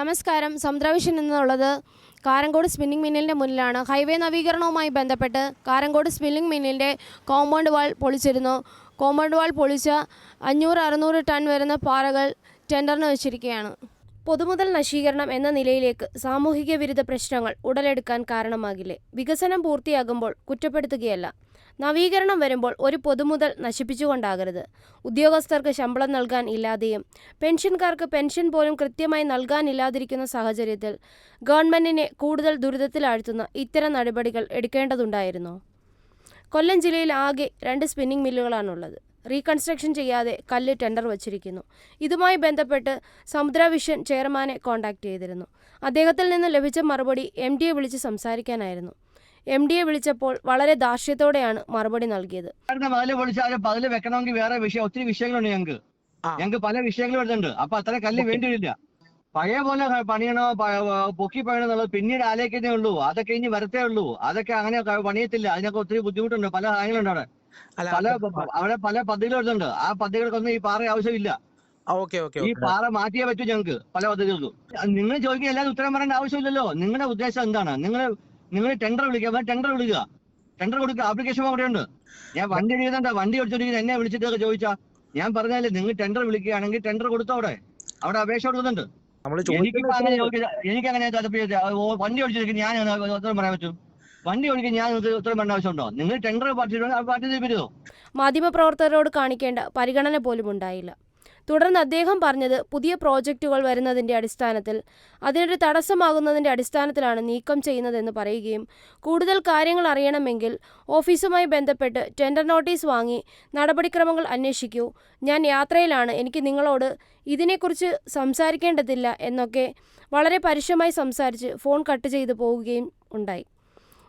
നമസ്കാരം. സമുദ്രവിഷൻ എന്നുള്ളത് കാരങ്കോട് സ്പിന്നിംഗ് മില്ലിന്റെ മുന്നിലാണ്. ഹൈവേ നവീകരണവുമായി ബന്ധപ്പെട്ട് കാരങ്കോട് സ്പിന്നിംഗ് മില്ലിന്റെ കോമ്പൗണ്ട് വാൾ പൊളിച്ചിരുന്നു. കോമ്പൗണ്ട് വാൾ പൊളിച്ച അഞ്ഞൂറ് അറുന്നൂറ് ടൺ വരുന്ന പാറകൾ ടെൻഡറിന് വെച്ചിരിക്കുകയാണ്. പൊതുമുതൽ നശീകരണം എന്ന നിലയിലേക്ക് സാമൂഹിക വിരുദ്ധ പ്രശ്നങ്ങൾ ഉടലെടുക്കാൻ കാരണമാകില്ലേ? വികസനം പൂർത്തിയാകുമ്പോൾ കുറ്റപ്പെടുത്തുകയല്ല. നവീകരണം വരുമ്പോൾ ഒരു പൊതുമുതൽ നശിപ്പിച്ചുകൊണ്ടാകരുത്. ഉദ്യോഗസ്ഥർക്ക് ശമ്പളം നൽകാൻ ഇല്ലാതെയും പെൻഷൻകാർക്ക് പെൻഷൻ പോലും കൃത്യമായി നൽകാനില്ലാതിരിക്കുന്ന സാഹചര്യത്തിൽ ഗവൺമെന്റിനെ കൂടുതൽ ദുരിതത്തിലാഴ്ത്തുന്ന ഇത്തരം നടപടികൾ എടുക്കേണ്ടതുണ്ടായിരുന്നു. കൊല്ലം ജില്ലയിൽ ആകെ രണ്ട് സ്പിന്നിംഗ് മില്ലുകളാണുള്ളത്. റീകൺസ്ട്രക്ഷൻ ചെയ്യാതെ കല്ല് ടെൻഡർ വച്ചിരിക്കുന്നു. ഇതുമായി ബന്ധപ്പെട്ട് സമുദ്ര വിഷൻ ചെയർമാനെ കോൺടാക്ട് ചെയ്തിരുന്നു. അദ്ദേഹത്തിൽ നിന്ന് ലഭിച്ച മറുപടി എം ഡിയെ വിളിച്ച് സംസാരിക്കാനായിരുന്നു. എം ഡിയെ വിളിച്ചപ്പോൾ വളരെ ദാർഷ്ട്യത്തോടെയാണ് മറുപടി നൽകിയത്. പതിൽ വെക്കണമെങ്കിൽ വേറെ വിഷയം ഒത്തിരി വിഷയങ്ങളുണ്ട് ഞങ്ങൾക്ക്. ഞങ്ങൾക്ക് പല വിഷയങ്ങളും വരുന്നുണ്ട്. അപ്പൊ അത്ര കല്ല് വേണ്ടി വരില്ല പഴയ പോലെ പണിയണോ പൊക്കി പണിയണോ എന്നുള്ളത് പിന്നീട് ആലോചിക്കുന്നേ ഉള്ളൂ. അതൊക്കെ ഇനി വരത്തേ ഉള്ളൂ. അതൊക്കെ അങ്ങനെ പണിയത്തില്ല. അതിനൊക്കെ ഒത്തിരി ബുദ്ധിമുട്ടുണ്ട്. പല കാര്യങ്ങളുണ്ട് അവിടെ. പല അവിടെ പല പദ്ധതികൾ വരുന്നുണ്ട്. ആ പദ്ധതികൾക്കൊന്നും ഈ പാറ ആവശ്യമില്ല. ഓക്കെ ഓക്കെ ഈ പാറ മാറ്റിയേ പറ്റൂ ഞങ്ങൾക്ക് പല പദ്ധതികൾക്കും. നിങ്ങൾ ചോദിക്കുക എല്ലാവരും ഉത്തരം പറയേണ്ട ആവശ്യമില്ലല്ലോ. നിങ്ങളുടെ ഉദ്ദേശം എന്താണ്? നിങ്ങൾ നിങ്ങൾ ടെൻഡർ വിളിക്കുക ടെൻഡർ വിളിക്കുക ടെൻഡർ കൊടുക്കുക ആപ്ലിക്കേഷൻ അവിടെയുണ്ട്. ഞാൻ വണ്ടി എഴുതുന്നുണ്ട് വണ്ടി ഓടിച്ചോണ്ടിരിക്കുന്ന എന്നെ വിളിച്ചിട്ടൊക്കെ ചോദിച്ചാ ഞാൻ പറഞ്ഞാലേ നിങ്ങൾ ടെൻഡർ വിളിക്കുകയാണെങ്കിൽ ടെൻഡർ കൊടുത്തോ അവിടെ? അവിടെ അപേക്ഷ കൊടുക്കുന്നുണ്ട്. എനിക്ക് അങ്ങനെ എനിക്ക് അങ്ങനെ വണ്ടി ഓടിച്ചിരിക്കും ഞാൻ ഉത്തരം പറയാൻ പറ്റും? വണ്ടി ഓടിക്കാൻ ഞാൻ ഉത്തരം വേണ്ട ആവശ്യമുണ്ടോ? നിങ്ങൾ ടെൻഡർ പാർട്ടി തരുമോ മാധ്യമപ്രവർത്തകരോട് കാണിക്കേണ്ട പരിഗണന പോലും ഉണ്ടായില്ല. തുടർന്ന് അദ്ദേഹം പറഞ്ഞത് പുതിയ പ്രോജക്റ്റുകൾ വരുന്നതിന്റെ അടിസ്ഥാനത്തിൽ അതിനൊരു തടസ്സമാകുന്നതിന്റെ അടിസ്ഥാനത്തിലാണ് നീക്കം ചെയ്യുന്നതെന്ന് പറയുകയും കൂടുതൽ കാര്യങ്ങൾ അറിയണമെങ്കിൽ ഓഫീസുമായി ബന്ധപ്പെട്ട് ടെൻഡർ നോട്ടീസ് വാങ്ങി നടപടിക്രമങ്ങൾ അന്വേഷിക്കൂ. ഞാൻ യാത്രയിലാണ് എനിക്ക് നിങ്ങളോട് ഇതിനെക്കുറിച്ച് സംസാരിക്കേണ്ടതില്ല എന്നൊക്കെ വളരെ പരുഷമായി സംസാരിച്ച് ഫോൺ കട്ട് ചെയ്തു പോവുകയും ഉണ്ടായി.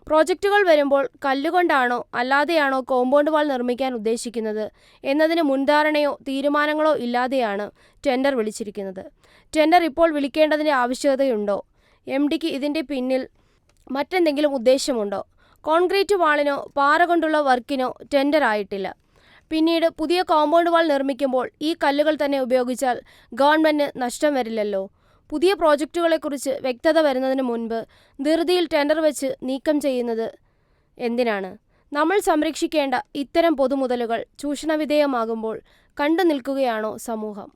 പ്രോജക്റ്റുകൾ വരുമ്പോൾ കല്ലുകൊണ്ടാണോ അല്ലാതെയാണോ കോമ്പൗണ്ട് വാൾ നിർമ്മിക്കാൻ ഉദ്ദേശിക്കുന്നത് എന്നതിന് മുൻധാരണയോ തീരുമാനങ്ങളോ ഇല്ലാതെയാണ് ടെൻഡർ വിളിച്ചിരിക്കുന്നത്. ടെൻഡർ ഇപ്പോൾ വിളിക്കേണ്ടതിന്റെ ആവശ്യകതയുണ്ടോ? എം ഡിക്ക് ഇതിന്റെ പിന്നിൽ മറ്റെന്തെങ്കിലും ഉദ്ദേശമുണ്ടോ? കോൺക്രീറ്റ് വാളിനോ പാറ കൊണ്ടുള്ള വർക്കിനോ ടെൻഡർ ആയിട്ടില്ല. പിന്നീട് പുതിയ കോമ്പൗണ്ട് വാൾ നിർമ്മിക്കുമ്പോൾ ഈ കല്ലുകൾ തന്നെ ഉപയോഗിച്ചാൽ ഗവൺമെന്റ് നഷ്ടം വരില്ലല്ലോ. പുതിയ പ്രോജക്റ്റുകളെക്കുറിച്ച് വ്യക്തത വരുന്നതിന് മുൻപ് ധൃതിയിൽ ടെൻഡർ വെച്ച് നീക്കം ചെയ്യുന്നത് എന്തിനാണ്? നമ്മൾ സംരക്ഷിക്കേണ്ട ഇത്തരം പൊതുമുതലുകൾ ചൂഷണവിധേയമാകുമ്പോൾ കണ്ടു നിൽക്കുകയാണോ സമൂഹം?